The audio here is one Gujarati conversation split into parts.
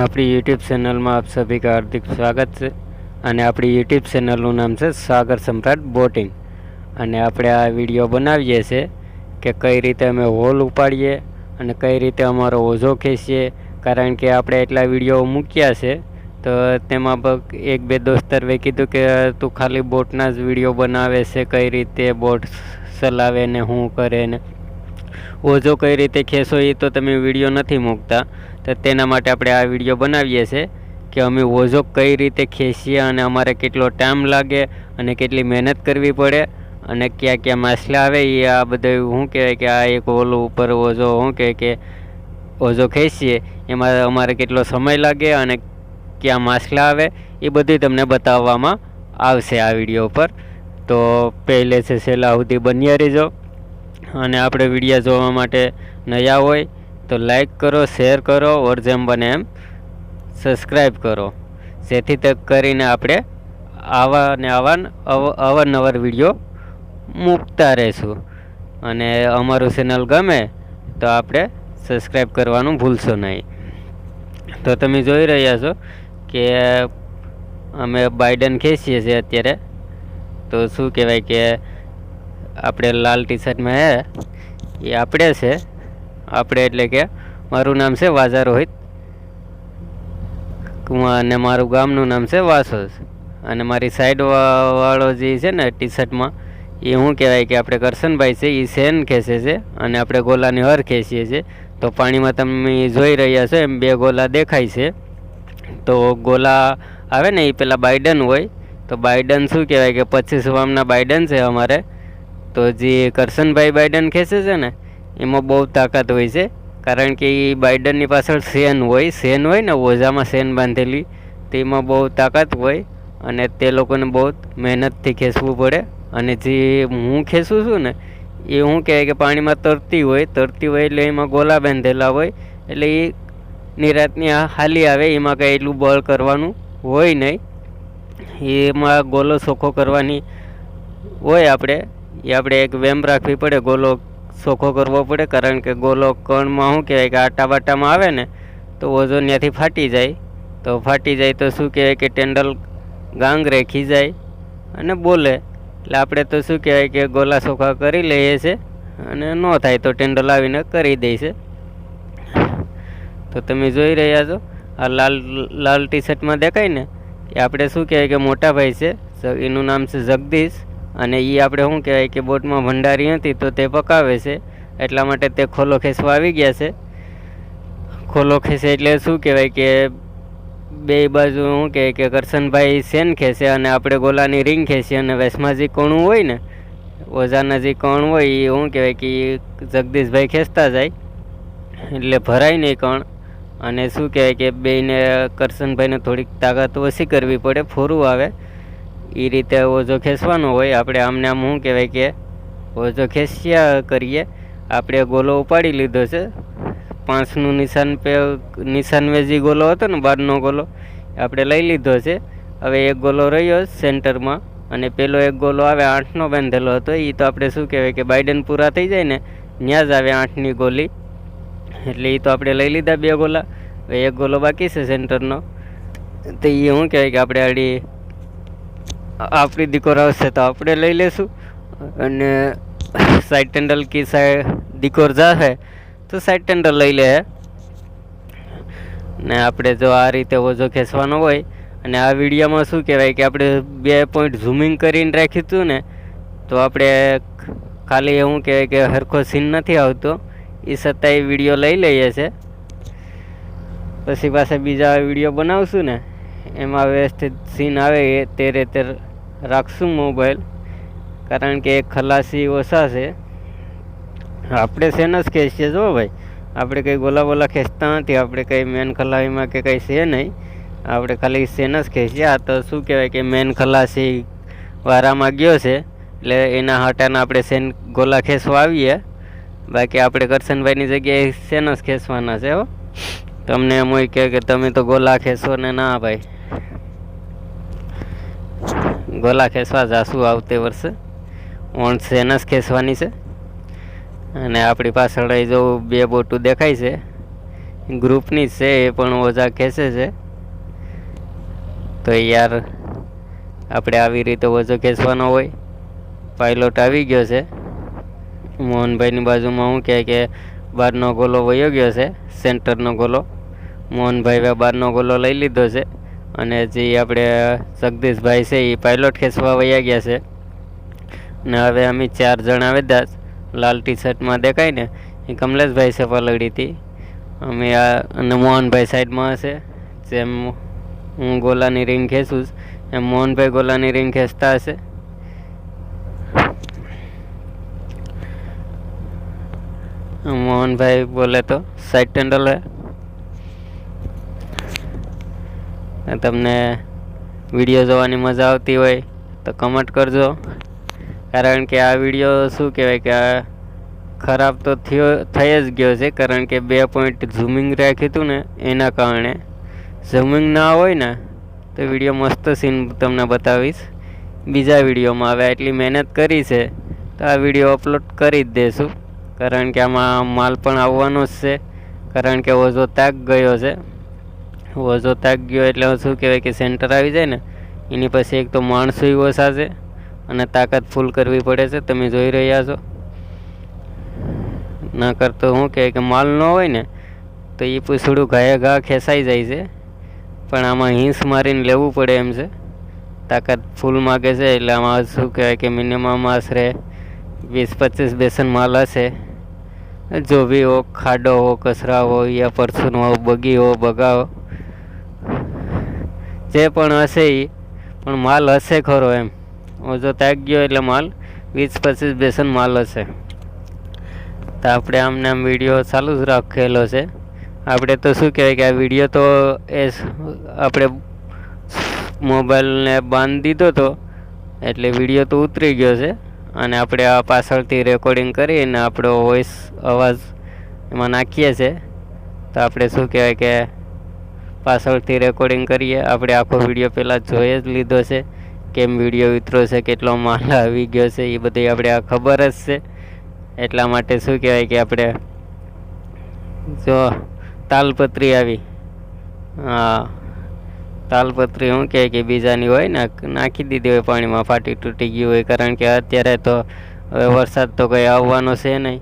આપણી યુટ્યુબ ચેનલમાં આપ સભી કા હાર્દિક સ્વાગત છે અને આપણી યુટ્યુબ ચેનલનું નામ છે સાગર સમ્રાટ બોટિંગ. અને આપણે આ વીડિયો બનાવીએ છીએ કે કઈ રીતે અમે હોલ ઉપાડીએ અને કઈ રીતે અમારો ઓઝો ખેંચીએ. કારણ કે આપણે એટલા વીડિયો મૂક્યા છે, તો તેમાં એક બે દોસ્તરવે કીધું કે તું ખાલી બોટના જ વીડિયો બનાવે છે, કઈ રીતે બોટ ચલાવે ને શું કરે ને. ઓઝો કઈ રીતે ખેંચો એ તો તમે વીડિયો નથી મૂકતા. તો તેના માટે આપણે આ વીડિયો બનાવીએ છીએ કે અમે ઓઝો કઈ રીતે ખેંચીએ અને અમારે કેટલો ટાઈમ લાગે અને કેટલી મહેનત કરવી પડે અને ક્યાં ક્યાં માછલા આવે, એ આ બધું શું કહેવાય કે આ એક ઓલું ઉપર ઓઝો શું કહે કે ઓઝો ખેંચીએ, એમાં અમારે કેટલો સમય લાગે અને ક્યાં માછલા આવે, એ બધું તમને બતાવવામાં આવશે આ વીડિયો પર તો પહેલે છે, છેલ્લા સુધી બન્યા રહેજો. અને આપણે વીડિયો જોવા માટે નયા હોય તો લાઈક કરો શેર કરો ઓર જેમ બને એમ. સબસ્ક્રાઈબ કરો. જેથી તક કરીને આપણે આવા ને આવા અવ- અવારનવાર વીડિયો મૂકતા રહેશું. અને અમારું ચેનલ ગમે તો આપણે સબસ્ક્રાઈબ કરવાનું ભૂલશો નહીં. તો તમે જોઈ રહ્યા છો કે અમે બાઇડન ખેંચીએ છીએ અત્યારે. તો શું કહેવાય કે આપણે લાલ ટી શર્ટમાં હે, એ આપણે છે. આપણે એટલે કે મારું નામ છે વાજા રોહિત. અને મારું ગામનું નામ છે વાસોસ. અને મારી સાઈડ વાળો જે છે ને ટી શર્ટમાં એ શું કહેવાય કે આપણે કરશનભાઈ છે એ સેન ખેંચે છે અને આપણે ગોલાની હર ખેંચીએ છીએ. તો પાણીમાં તમે જોઈ રહ્યા છો, એમ બે ગોલા દેખાય છે. તો ગોલા આવે ને એ પેલા બાઇડન હોય. તો બાઇડન શું કહેવાય કે પચીસ વામના બાઇડન છે અમારે. તો જે કરશનભાઈ બાઇડન ખેંચે છે ને એમાં બહુ તાકાત હોય છે. કારણ કે એ બાઇડનની પાછળ સેન હોય સેન હોય ને ઓઝામાં સેન બાંધેલી, તેમાં બહુ તાકાત હોય અને તે લોકોને બહુ મહેનતથી ખેંચવું પડે. અને જે હું ખેંચું છું ને, એ શું કહેવાય કે પાણીમાં તરતી હોય તરતી હોય એટલે એમાં ગોલા બાંધેલા હોય, એટલે એ નિરાતની હાલી આવે, એમાં કંઈ એટલું બળ કરવાનું હોય નહીં. એમાં ગોલો ચોખ્ખો કરવાની હોય આપણે, એ આપણે એક વેમ રાખવી પડે ગોલો ચોખ્ખો કરવો પડે, કારણ કે ગોલો કણમાં શું કહેવાય કે આટા બાટામાં આવે ને, તો ઓઝોન ત્યાંથી ફાટી જાય. તો ફાટી જાય તો શું કહેવાય કે ટેન્ડલ ગાંગરે ખીજાય અને બોલે. એટલે આપણે તો શું કહેવાય કે ગોલા ચોખ્ખા કરી લઈએ છીએ અને ન થાય તો ટેન્ડલ આવીને કરી દે છે. તો તમે જોઈ રહ્યા છો, આ લાલ લાલ ટી શર્ટમાં દેખાય ને, એ આપણે શું કહેવાય કે મોટા ભાઈ છે એનું નામ છે જગદીશ. અને એ આપણે શું કહેવાય કે બોટમાં ભંડારી હતી તો તે પકાવે છે. એટલા માટે તે ખોલો ખેંચવા આવી ગયા છે. ખોલો ખેંચે એટલે શું કહેવાય કે બે બાજુ શું કહે કે કરશનભાઈ સેન ખેંચે અને આપણે ગોલાની રિંગ ખેંચીએ અને વેસમાં જે કણું હોય ને, ઓઝાના જે કણ હોય એ શું કહેવાય કે જગદીશભાઈ ખેંચતા જાય. એટલે ભરાય નહીં કણ. અને શું કહેવાય કે બેયને કરશનભાઈને થોડીક તાકાત ઓછી કરવી પડે, ફોરું આવે. એ રીતે ઓઝો ખેંચવાનો હોય, આપણે આમને આમ શું કહેવાય કે ઓઝો ખેંચ્યા કરીએ. આપણે ગોલો ઉપાડી લીધો છે. પાંચનું નિશાન પે નિશાન વેજી ગોલો હતો ને, બારનો ગોલો આપણે લઈ લીધો છે. હવે એક ગોલો રહ્યો સેન્ટરમાં અને પેલો એક ગોલો આવે આઠનો બાંધેલો હતો. એ તો આપણે શું કહેવાય કે બાઇડન પૂરા થઈ જાય ને ત્યાં જ આવે આઠની ગોલી. એટલે એ તો આપણે લઈ લીધા બે ગોલા. હવે એક ગોલો બાકી છે સેન્ટરનો. તો એ શું કહેવાય કે આપણે આડી આપણી દીકોર આવશે તો આપણે લઈ લેશું. અને સાઈડ ટેન્ડલ કી સાઈડ દીકોર જાશે તો સાઈડ ટેન્ડલ લઈ લે. ને આપણે જો આ રીતે ઓઝો ખેંચવાનો હોય અને આ વિડીયોમાં શું કહેવાય કે આપણે બે પોઈન્ટ ઝૂમિંગ કરીને રાખ્યું હતું ને તો આપણે ખાલી એવું કહેવાય કે હરખો સીન નથી આવતો. એ છતાંય વીડિયો લઈ લઈએ છે. પછી પાછા બીજા વીડિયો બનાવશું ને. એમાં વ્યવસ્થિત સીન આવે એ તે રીતે રાખશું મોબાઈલ, કારણ કે ખલાસી ઓછા છે. આપણે શેન જ ખેંચીએ જો ભાઈ? આપણે કંઈ ગોલા બોલા ખેંચતા નથી, આપણે કંઈ મેન ખલાસીમાં કે કંઈ છે નહીં. આપણે ખાલી શેન જ ખેંચીએ. આ તો શું કહેવાય કે મેન ખલાસી વારામાં ગયો છે, એટલે એના હાટાના આપણે શેન ગોલા ખેંચવા આવીએ. બાકી આપણે કરશનભાઈની જગ્યાએ શેન જ ખેંચવાના છે, હો? તમને એમ હોય કે તમે તો ગોલા ખેંચો ને ના, ભાઈ. ગોલા ખેંચવા જાશું આવતે વર્ષે. ઓણ છે નસ ખેંચવાની છે. અને આપણી પાછળ જો બે બોટું દેખાય છે, ગ્રુપની છે, એ પણ ઓજા ખેંચે છે. તો યાર, આપણે આવી રીતે ઓજો ખેંચવાનો હોય. પાયલોટ આવી ગયો છે. મોહનભાઈની બાજુમાં શું કહે કે બહારનો ગોલો વયો ગયો છે, સેન્ટરનો ગોલો. મોહનભાઈ બહારનો ગોલો લઈ લીધો છે. અને જે આપણે જગદીશભાઈ છે, એ પાયલોટ ખેંચવા વયા ગયા છે. ને હવે અમે ચાર જણા વેદાસ લાલ ટી શર્ટમાં દેખાય ને, એ કમલેશભાઈ છે હતી અમે આ, અને મોહનભાઈ સાઈડમાં હશે, જેમ હું ગોલાની રિંગ ખેંચું એમ મોહનભાઈ ગોલાની રિંગ ખેંચતા હશે. મોહનભાઈ બોલે તો, સાઈડ ટેન્ડલ હે. તમને વીડિયો જોવાની મજા આવતી હોય તો કમેન્ટ કરજો. કારણ કે આ વીડિયો શું કહેવાય કે ખરાબ તો થયો, થઈ જ ગયો છે. કારણ કે બે પોઈન્ટ ઝૂમિંગ રાખ્યું હતું ને, એના કારણે. ઝૂમિંગ ના હોય ને, તો વીડિયો મસ્ત સીન તમને બતાવીશ. બીજા વિડીયોમાં હવે એટલી મહેનત કરી છે, તો આ વીડિયો અપલોડ કરી જ દઈશું કારણ કે આમાં માલ પણ આવવાનો જ છે. કારણ કે ઓઝો તાક ગયો છે. ઓઝો તાક ગયો એટલે શું કહેવાય કે સેન્ટર આવી જાય ને, એની પછી એક તો માણસો ઓછા છે અને તાકાત ફૂલ કરવી પડે છે, તમે જોઈ રહ્યા છો. ના કરતો શું કહે કે માલ ન હોય ને, તો એ પૂછડું ઘાયે ઘા ખેંચાઈ જાય છે. પણ આમાં હિંસ મારીને લેવું પડે એમ છે. તાકાત ફૂલ માગે છે, એટલે આમાં શું કહેવાય કે મિનિમમ આશરે વીસ પચીસ બેસન માલ હશે. જો બી હો, ખાડો હો, કચરા હો, યા પરસુન હો, બગી હો, બગા હો જે પણ હશે એ પણ માલ હશે ખરો એમ. ઓછો તાક ગયો એટલે માલ, વીસ પચીસ બેસન માલ હશે. તો આપણે આમને આમ વીડિયો ચાલુ જ રાખેલો છે. આપણે તો શું કહેવાય કે આ વીડિયો તો એ આપણે મોબાઈલને બાંધી દીધો હતો એટલે વીડિયો તો ઉતરી ગયો છે. અને આપણે આ પાછળથી રેકોર્ડિંગ કરીને આપણો વોઇસ અવાજ એમાં નાખીએ છીએ તો આપણે શું કહેવાય કે પાછળથી રેકોર્ડિંગ કરીએ. આપણે આખો વીડિયો પહેલાં જોઈ જ લીધો છે. કેમ વીડિયો ઉતરો છે, કેટલો માલ આવી ગયો છે, એ બધી આપણે આ ખબર જ છે. એટલા માટે શું કહેવાય કે આપણે જો તાલપત્રી આવી. હા, તાલપત્રી શું કહેવાય કે બીજાની હોય ને, નાખી દીધી હોય પાણીમાં, ફાટી તૂટી ગયું હોય. કારણ કે અત્યારે તો હવે વરસાદ તો કંઈ આવવાનો છે નહીં.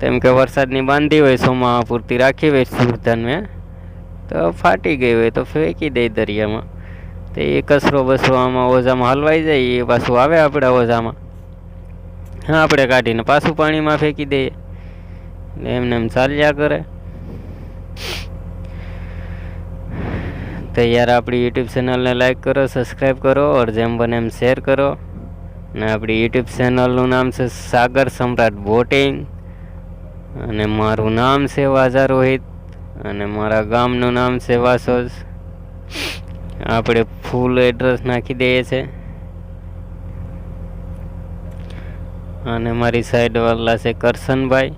તેમ કે વરસાદની બાંધી હોય, સોમાં પૂરતી રાખી હોય સુરધન મેં તો ફાટી ગઈ હોય તો ફેંકી દઈ દરિયામાં. તો એ કચરો બસરો આમાં ઓઝામાં હલવાઈ જાય, એ પાછું આવે આપણા ઓઝામાં. હા, આપણે કાઢીને પાછું પાણીમાં ફેંકી દઈએ. એમને એમ ચાલ્યા કરે. તો યાર આપણી યુટ્યુબ ચેનલને લાઈક કરો સબસ્ક્રાઈબ કરો, ઓર જેમ બને એમ શેર કરો. ને આપણી યુટ્યુબ ચેનલનું નામ છે સાગર સમ્રાટ બોટિંગ. અને મારું નામ છે વાજા રોહિત. અને મારા ગામનું નામ છે વાસોસ આપણે ફૂલ એડ્રેસ નાખી દઈએ છીએ અને મારી સાઈડ વાલા છે કરશનભાઈ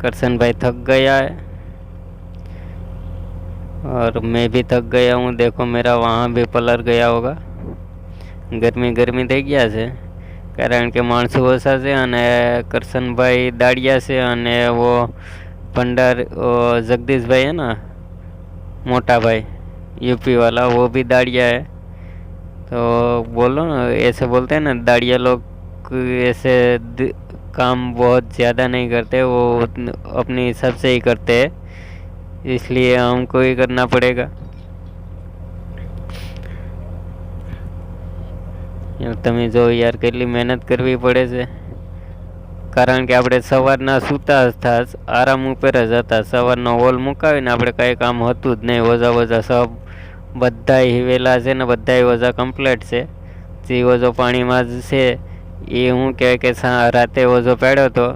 करसन थक गया है और मैं भी थक गया हूँ देखो मेरा वहाँ भी पलर गया होगा ગરમી ગરમી થઈ ગયા છે કારણ કે માણસો ઓછા છે અને કરશનભાઈ દાડિયા છે અને वो भंडार जगदीश भाई है ना मोटा भाई यूपी वाला वो भी दाड़िया है तो बोलो ना ऐसे बोलते हैं ना दाड़िया लोग ऐसे काम बहुत ज़्यादा नहीं करते वो अपने हिसाब से ही करते हैं इसलिए हमको ही करना पड़ेगा તમે જો યાર કેટલી મહેનત કરવી પડે છે કારણ કે આપણે સવારના સૂતા હતા, આરામ ઉપર જ હતા. સવારનો હોલ મુકાવીને આપણે કાંઈ કામ હતું જ નહીં. ઓઝા ઓઝા સબ બધા વેલા છે ને બધા ઓઝા કમ્પ્લીટ છે. જે ઓઝો પાણીમાં જ છે, એ હું કહેવાય કે રાતે ઓઝો પાડ્યો હતો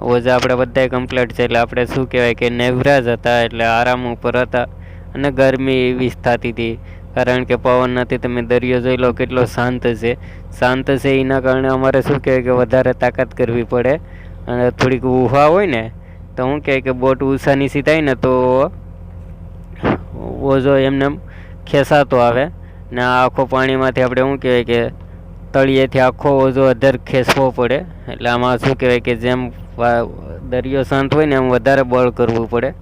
ઓઝા આપણે બધાય કમ્પ્લીટ છે. એટલે આપણે શું કહેવાય કે નેવરાજ હતા, એટલે આરામ ઉપર હતા અને ગરમી એવી જ થતી હતી. કારણ કે પવન નથી, તમે દરિયો જોઈ લો કેટલો શાંત છે. શાંત છે એના કારણે અમારે શું કહેવાય કે વધારે તાકાત કરવી પડે. અને થોડીક ઉહા હોય ને, તો શું કહે કે બોટ ઉષાની થાય ને, તો ઓઝો એમને ખેસાતો આવે. ને આખો પાણીમાંથી આપણે શું કહેવાય કે તળિયેથી આખો ઓઝો અધર ખેંચવો પડે. એટલે આમાં શું કહેવાય કે જેમ દરિયો શાંત હોય ને, એમ વધારે બળ કરવું પડે.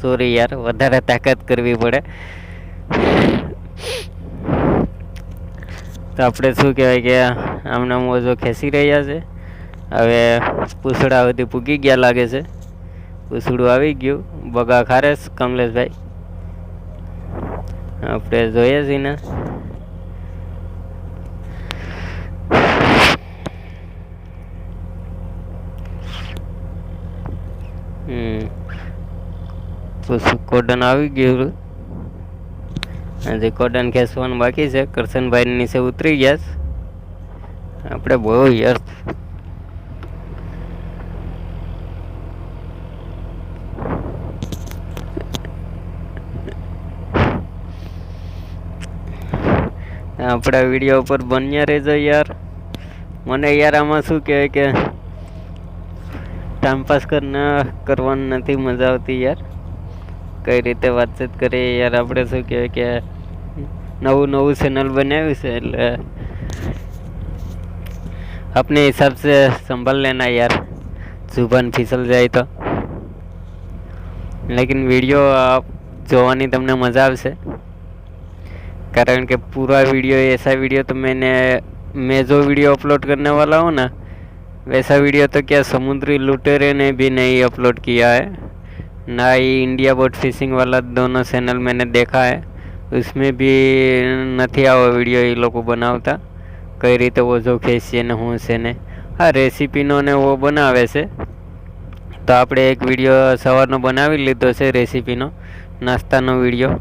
સોરી યાર, વધારે તાકાત કરવી પડે. તો આપણે શું કહેવાય કે આમના મોજો ખેંચી રહ્યા છે, હવે પૂસડા બધી પૂગી ગયા લાગે છે. પૂછડું આવી ગયું. બગા ખારે કમલેશભાઈ. આપણે જોઈએ છીએ ને હમ. કોડન આવી ગયું? હજી કોડન ખેંચવાનું બાકી છે. કરશનભાઈ નીચે ઉતરી ગયા છે. આપણે બહુ યાર આપણા વીડિયો ઉપર બન્યા રહેજો યાર. મને યાર આમાં શું કહેવાય કે ટાઈમ પાસ કરના કરવાની નથી મજા આવતી યાર. કઈ રીતે વાતચીત કરીએ યાર આપણે શું કહેવાય કે નવું નવું ચેનલ બનાવ્યું છે એટલે अपने हिसाब से संभाल लेना यार जुबान फिसल જાય તો लेकिन वीडियो आप જોવાની તમને મજા આવશે कारण कि पूरा वीडियो ऐसा वीडियो तो मैंने मैं जो वीडियो अपलोड करने वाला हूँ ना वैसा वीडियो तो क्या समुद्री लुटेरे ने भी नहीं अपलोड किया है ना ही इंडिया बोट फिशिंग वाला दोनों चैनल मैंने देखा है उसमें भी નથી આવો વિડીયો એ લોકો બનાવતા કઈ રીતે ઓઝો ખેંચીએ ને હું છે ને હા રેસીપીનો ને વો બનાવે છે તો આપણે એક વિડીયો સવારનો બનાવી લીધો છે રેસીપીનો નાસ્તાનો વિડીયો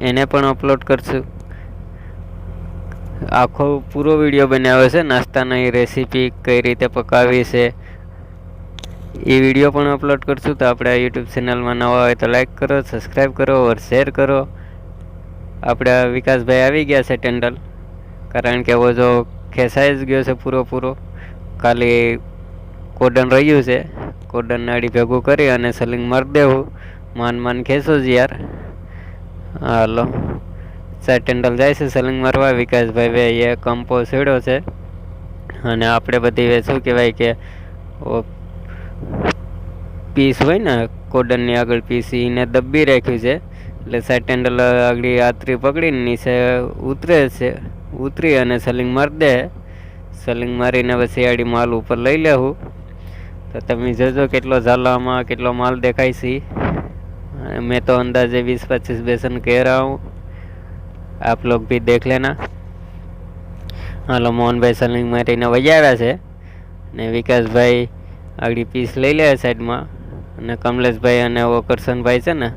એને પણ અપલોડ કરશું આખો પૂરો વિડીયો બનાવ્યો છે નાસ્તાની રેસીપી કઈ રીતે પકાવી છે એ વીડિયો પણ અપલોડ કરશું તો આપણે યુટ્યુબ ચેનલમાં નવા હોય તો લાઈક કરો સબસ્ક્રાઈબ કરો ઓર શેર કરો. આપણે વિકાસભાઈ આવી ગયા છે ટેન્ડલ કારણ કે હવે જો ખેંચાઈ જ ગયો છે પૂરો પૂરો ખાલી કોડન રહ્યું છે. કોડન નાડી ભેગું કરી અને સલિંગ મારી દેવું. માન માન ખેંચો જ યાર. હાલો. સાહેબ ટેન્ડલ જાય છે સલિંગ મારવા. વિકાસભાઈ ભાઈ એ કંપો છેડ્યો છે. અને આપણે બધી શું કહેવાય કે ઓ પીસ હોય ને, કોડનની આગળ પીસ એને દબ્બી રાખ્યું છે. એટલે સાઇડ હેન્ડલ આગળ આતરી પકડીને નીચે ઉતરે છે. ઉતરી અને સલિંગ મારી દે. સલિંગ મારીને પછી આડી માલ ઉપર લઈ લેવું તો તમે જોજો કેટલો ઝાલામાં, કેટલો માલ દેખાય છે. મેં તો અંદાજે વીસ પચીસ બેસન કહ રહા હું આપ લોગ ભી દેખ લેના. હાલો મોહનભાઈ સલિંગ મારીને વજાવ્યા છે. ને વિકાસભાઈ આગળ પીસ લઈ લે સાઈડમાં અને કમલેશભાઈ અને ઓ કરશનભાઈ છે ને,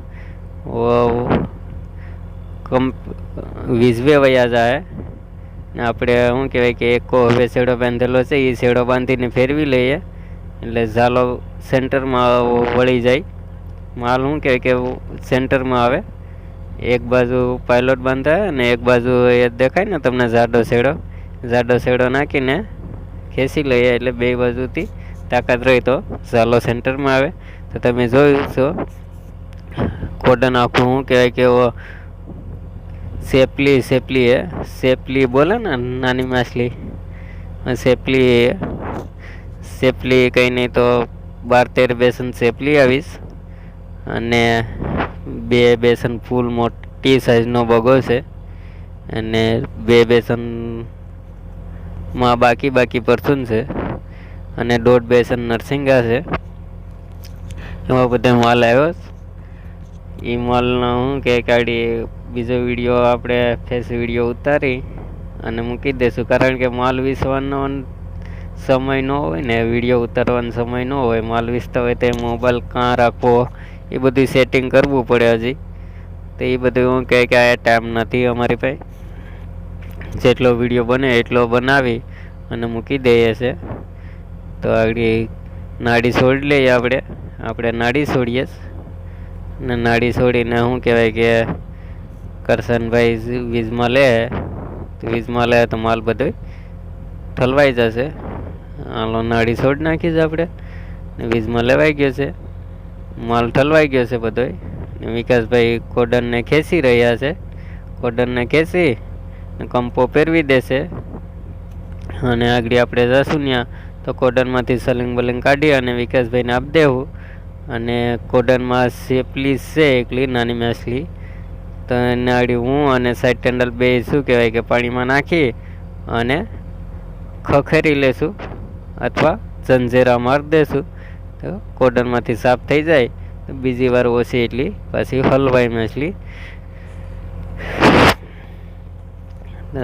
ઓ કમ વીજવે વયા જાય. ને આપણે શું કહેવાય કે એક હવે શેડો બાંધેલો છે એ શેડો બાંધીને ફેરવી લઈએ. એટલે ઝાલો સેન્ટરમાં વળી જાય. માલ શું કહેવાય કે સેન્ટરમાં આવે. એક બાજુ પાયલોટ બાંધાય અને એક બાજુ એ દેખાય ને તમને જાડો શેડો. જાડો શેડો નાખીને ખેંચી લઈએ એટલે બે બાજુથી તાકાત રહી તો ઝાલો સેન્ટરમાં આવે. તો તમે જોયું છો કોટન આખું શું કહેવાય કે સેપલી સેપલી એ સેપલી બોલે ને નાની માછલી. સેપલી સેપલી કંઈ નહીં તો બાર તેર બેસન સેપલી આવીશ. અને બે બેસન ફૂલ મોટી સાઇઝનો બગો છે. અને બે બેસનમાં બાકી બાકી પરસન છે. અને દોઢ બેસન નરસિંગા છે. એમાં બધે માલ આવ્યો એ માલનો હું કે કાઢી, બીજો વીડિયો આપણે ફેસ વીડિયો ઉતારી અને મૂકી દઈશું. કારણ કે માલ વિસવાનો સમય ન હોય ને, વીડિયો ઉતારવાનો સમય ન હોય, માલ વિસતા હોય તો મોબાઈલ કાં રાખવો? એ બધું સેટિંગ કરવું પડે હજી. તો એ બધું હું કહે કે આ ટાઈમ નથી અમારી પાસે. જેટલો વીડિયો બને એટલો બનાવી અને મૂકી દઈએ છે. તો આગળ નાડી છોડી લઈએ આપણે. આપણે નાડી છોડીએ ને નાડી છોડીને શું કહેવાય કે કરશનભાઈ વીજમાં લે વીજમાં લે તો માલ બધો ઠલવાઈ જશે. હાલો, નાડી છોડી નાખી છે આપણે. ને વીજમાં લેવાઈ ગયો છે. માલ ઠલવાઈ ગયો છે બધો વિકાસભાઈ કોડનને ખેંચી રહ્યા છે. કોડનને ખેંચી કંપો પહેરવી દેશે. અને આગળ આપણે જશું ત્યાં. તો કોડનમાંથી સલિંગ બલિંગ કાઢી અને વિકાસભાઈને આપી દેવું. અને કોડનમાં સેપલી છે એકલી, નાની માછલી. તો એને આડી હું અને સાઈડ ટેન્ડલ બે શું કહેવાય કે પાણીમાં નાખી અને ખખેરી લેશું અથવા જંજેરા મારી દેશું. તો કોડનમાંથી સાફ થઈ જાય. તો બીજી વાર ઓછી એટલી, પાછી હલવાઈ માછલી.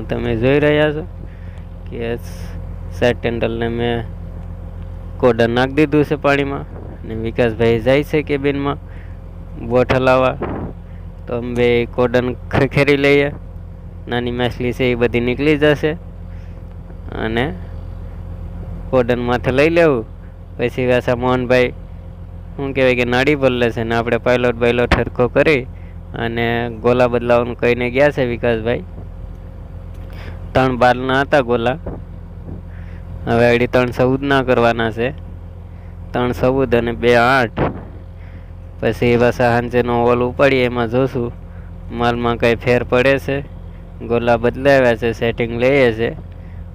તમે જોઈ રહ્યા છો કે સાઈડ ટેન્ડલને મેં કોડન નાખી દીધું છે પાણીમાં. અને વિકાસભાઈ જાય છે કેબિનમાં બોટ હલાવવા તો અમે બે કોડન ખેરી લઈએ. નાની માછલી છે એ બધી નીકળી જશે. અને કોડન માથે લઈ લેવું. પછી પાછા મોહનભાઈ, શું કહેવાય કે નાડી બદલે છે ને આપણે પાયલોટ બાયલોટ હરખો કરી અને ગોલા બદલાવાનું કહીને ગયા છે વિકાસભાઈ. ત્રણ બારના હતા ગોલા. હવે આડી ત્રણ ચૌદના કરવાના છે. ત્રણ ચૌદ અને બે આઠ. પછી પાછા સાંજેનો ઓલ ઉપાડીએ, એમાં જોશું. માલમાં કંઈ ફેર પડે છે. ગોલા બદલાવ્યા છે સેટિંગ લઈએ છે.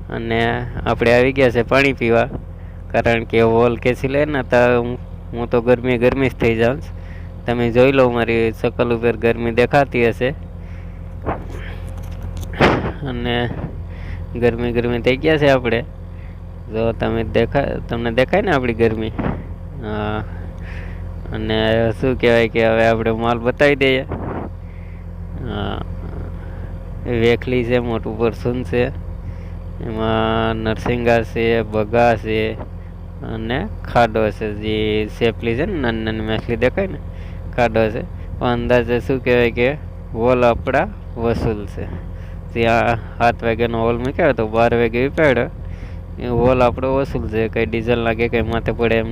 અને આપણે આવી ગયા છે પાણી પીવા. કારણ કે હોલ કેસી લે ને, તો હું તો ગરમી ગરમી જ થઈ જાઉં તમે જોઈ લો મારી સકલ ઉપર ગરમી દેખાતી હશે. અને ગરમી ગરમી થઈ ગયા છે આપણે. જો તમે દેખાય તમને દેખાય ને આપણી ગરમી? હા અને શું કહેવાય કે હવે આપણે માલ બતાવી દઈએ. હા વેખલી છે, મોટું પરસુન છે. એમાં નરસિંગા છે, બગા છે, અને ખાડો છે. જે સેફલી છે ને નાની નાની માછલી દેખાય ને, ખાડો છે. પણ અંદાજે શું કહેવાય કે વોલ આપણા વસૂલ છે. ત્યાં સાત વાગ્યાનો હોલ મૂક્યો તો બાર વાગે ઉપાડ્યો હોલ આપણો વસૂલ છે કંઈ ડીઝલ લાગે કંઈ માથે પડે એમ